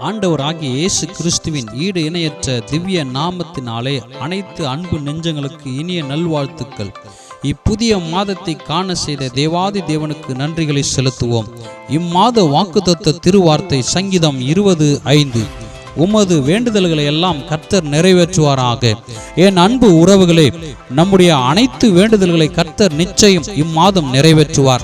ஆண்டவராகிய இயேசு கிறிஸ்துவின் ஈடு இணையற்ற திவ்ய நாமத்தினாலே அனைத்து அன்பு நெஞ்சங்களுக்கு இனிய நல்வாழ்த்துக்கள். இப்புதிய மாதத்தை காண செய்த தேவாதி தேவனுக்கு நன்றிகளை செலுத்துவோம். இம்மாத வாக்குத்தத்த திருவார்த்தை சங்கீதம் இருபது ஐந்து. உமது வேண்டுதல்களை எல்லாம் கர்த்தர் நிறைவேற்றுவாராக. என் அன்பு உறவுகளே நம்முடைய அனைத்து வேண்டுதல்களை கர்த்தர் நிச்சயம் இம்மாதம் நிறைவேற்றுவார்.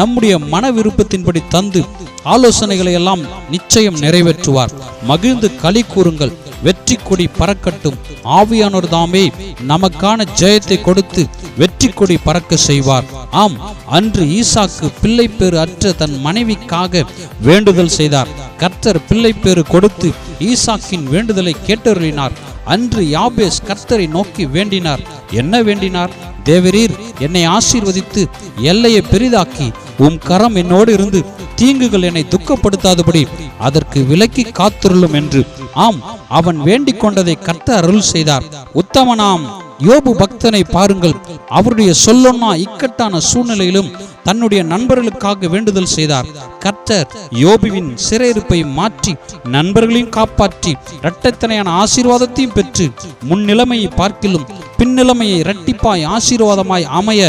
நம்முடைய மன விருப்பத்தின்படி தந்து ஆலோசனைகளை எல்லாம் நிச்சயம் நிறைவேற்றுவார். மகிழ்ந்து களி கூறுங்கள் வெற்றி கொடி பறக்கட்டும். ஆவியானோர் தாமே நமக்கான ஜெயத்தை கொடுத்து வெற்றி கொடி பறக்க செய்வார். ஆம் அன்று ஈசாக்கு பிள்ளை பேறு அற்ற தன் மனைவிக்காக வேண்டுதல் செய்தார். கர்த்தர் பிள்ளை பேறு கொடுத்து ஈசாக்கின் வேண்டுதலை கேட்டருளினார். அன்று யாபேஸ் கர்த்தரை நோக்கி வேண்டினார். என்ன வேண்டினார்? தேவரீர் என்னை ஆசீர்வதித்து எல்லையை பெரிதாக்கி உம் கரம் என்னோடு இருந்து தீங்குகள் என்னை துக்கப்படுத்தாதபடி அதற்கு விலக்கி காத்திருளும் என்று. ஆம் அவன் வேண்டிக் கொண்டதை கர்த்த அருள் செய்தார். உத்தமனாம் யோபு பக்தனை பாருங்கள். அவருடைய சொல்லொன்னா இக்கட்டான சூழ்நிலையிலும் தன்னுடைய நண்பர்களுக்காக வேண்டுதல் செய்தார். கர்த்தர் யோபுவின் சிறையிருப்பை மாற்றி நண்பர்களையும் காப்பாற்றி இரட்டத்தனையான ஆசீர்வாதத்தையும் பெற்று முன்னிலைமையை பார்க்கிலும் பின்னிலைமையை இரட்டிப்பாய் ஆசீர்வாதமாய் அமைய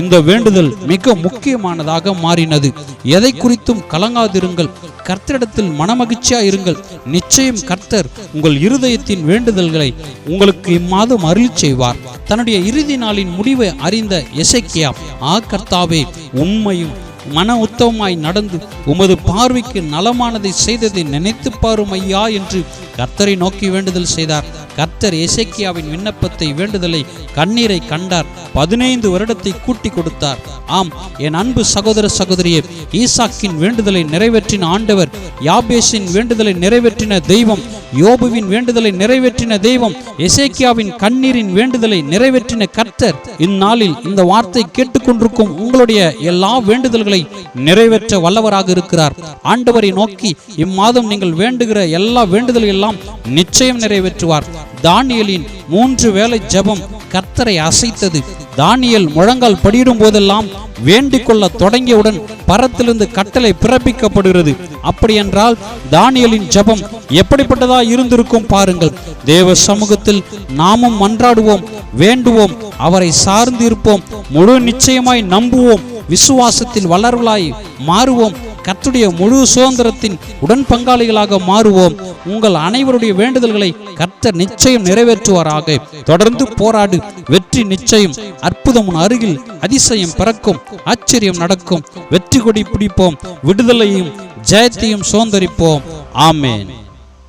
இந்த வேண்டுதல் மிக முக்கியமானதாக மாறினது. எதை குறித்தும் கலங்காதிருங்கள். கர்த்தரிடத்தில் மனமகிழ்ச்சியா இருங்கள். நிச்சயம் கர்த்தர் உங்கள் இருதயத்தின் வேண்டுதல்களை உங்களுக்கு இம்மாதம் அருள் செய்வார். தன்னுடைய இறுதி நாளின் முடிவை அறிந்த எசைக்கியா ஆ கர்த்தாவே உண்மையும் மன உத்தவமாய் நடந்து உமது பார்வைக்கு நலமானதை செய்ததை நினைத்து பாரும் ஐயா என்று கர்த்தரை நோக்கி வேண்டுதல் செய்தார். கர்த்தர் எசேக்கியாவின் விண்ணப்பத்தை வேண்டுதலை கண்ணீரை கண்டார். பதினைந்து வருடத்தை கூட்டி கொடுத்தார். ஆம் என் அன்பு சகோதர சகோதரியே ஈசாக்கின் வேண்டுதலை நிறைவேற்றின ஆண்டவர் யாபேஷின் வேண்டுதலை நிறைவேற்றின தெய்வம் யோபுவின் வேண்டுதலை நிறைவேற்றின தெய்வம் எசேக்கியாவின் கண்ணீரின் வேண்டுதலை நிறைவேற்றின கர்த்தர் இந்நாளில் இந்த வார்த்தை கேட்டுக்கொண்டிருக்கும் உங்களுடைய எல்லா வேண்டுதல்களை நிறைவேற்ற வல்லவராக இருக்கிறார். ஆண்டவரை நோக்கி இம்மாதம் நீங்கள் வேண்டுகிற எல்லா வேண்டுதல்கள் எல்லாம் நிச்சயம் நிறைவேற்றுவார். தானியலின் மூன்று வேளை ஜெபம் கர்த்தரை அசைத்தது. தானியல் முழங்கால் படியிடும் போதெல்லாம் வேண்டிக் கொள்ள தொடங்கியவுடன் பரத்திலிருந்து கட்டளை பிறப்பிக்கப்படுகிறது. அப்படி என்றால் தானியலின் ஜெபம் எப்படிப்பட்டதா இருந்திருக்கும் பாருங்கள். தேவ சமூகத்தில் நாமும் மன்றாடுவோம் வேண்டுவோம் அவரை சார்ந்து இருப்போம் முழு நிச்சயமாய் நம்புவோம் விசுவாசத்தில் வளர்வலாய் மாறுவோம். கர்த்துடைய முழு சுதந்திரத்தின் உடன் பங்காளிகளாக மாறுவோம். உங்கள் அனைவருடைய வேண்டுதல்களை கர்த்தர் நிச்சயம் நிறைவேற்றுவாராக. தொடர்ந்து போராடு வெற்றி நிச்சயம். அற்புதம் அருகில் அதிசயம் பிறக்கும் ஆச்சரியம் நடக்கும். வெற்றி கொடி பிடிப்போம் விடுதலையும் ஜெயத்தையும் சுதந்திரிப்போம். ஆமேன்.